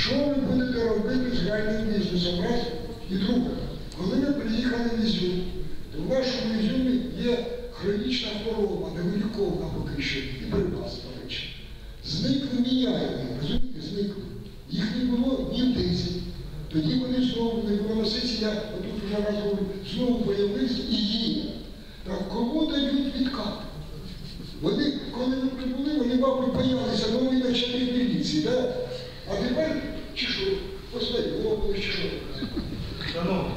Що ви будете робити з гральним бізнесом? Раз. І друге, коли ви приїхали в Ізюм, то в вашому Ізюмі є хронічна хвороба, невиліковна поки що, і припас, речі. Зникли міняємо, розумієте, зникли. Їх не було ні в тисі. Тоді вони знову не було я отут вже раз говорю, знову появилися і є. Так кому дають відкат? Вони, коли ви прибули, вони, мабуть, боялися новий начальник міліції, да? А тепер чи що? Господи, голову чи що? Шановні,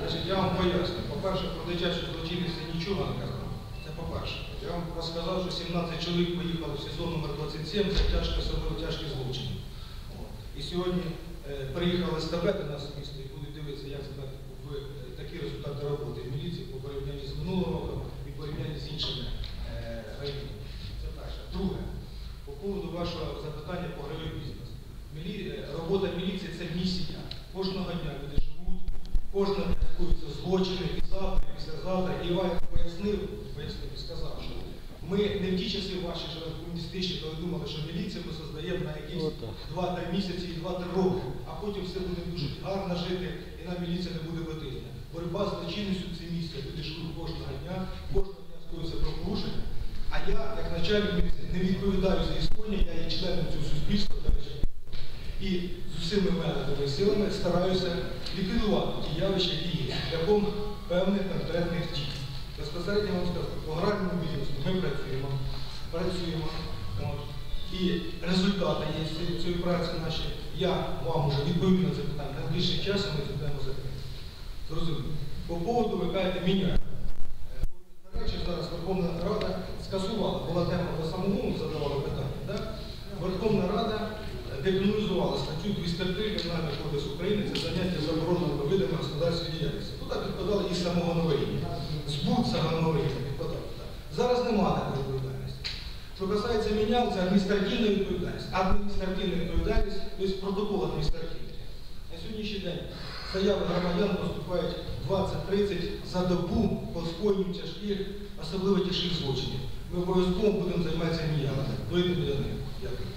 значить, я вам поясню. По-перше, про дитячу злочинність я нічого не казав. Це по-перше. Я вам розказав, що 17 чоловік поїхали в сезон номер 27 за тяжкі, особливо тяжкі злочини. І сьогодні е, приїхали з ТБ до нас місто і будуть дивитися, як себе в е, такі результати роботи в міліції по порівнянні з минулим роком і порівнянні з іншими е, районами. Це перше. Друге, по поводу вашого запитання по гравий бізнес. Мілі... е, Робота міліції це місія. Кожного дня люди рахується злочини і завтра, і післязавтра. І Іван пояснив, пояснив і сказав, що ми не в ті часи ваші ж комуністичні, коли думали, що міліцію ми создаємо на якісь 2-3 місяці і 2-3 роки, а потім все буде дуже гарно жити і нам міліція не буде потрібна. Боротьба з злочинністю це місце. Люди живуть кожного дня, кожного дня скоюється про порушення. А я, як начальник міліції, не відповідаю за іспольня, я є членом цього суспільства. І з усіми методами силами стараюся ліквідувати ті явища, які є, шляхом певних конкретних дій. Безпосередньо вам скажу, по аграрному бізнесу ми працюємо, працюємо. От. І результати є цієї- праці наші. Я вам вже відповім на запитання. Найближчим часом ми тему закриємо. Зрозуміло. По поводу ви кажете, міняємо. Е, речі, зараз Верховна Рада скасувала, була тема по самому задавали питання. Да? Верховна Рада статтю 203 Кримінального кодексу України це заняття забороненими видами господарської діяльності. Туди підпадали і самогоноваріння. Збут самогоноваріння підпадав. туди. Зараз немає такої відповідальності. Що касається міняв, це адміністративна відповідальність. Адміністративна відповідальність, тобто протокол адміністративний. На сьогоднішній день заяви громадян поступають 20-30 за добу по скоєнню тяжких, особливо тяжких злочинів. Ми обов'язково будемо займатися ніякими. Дойдемо до них. Дякую.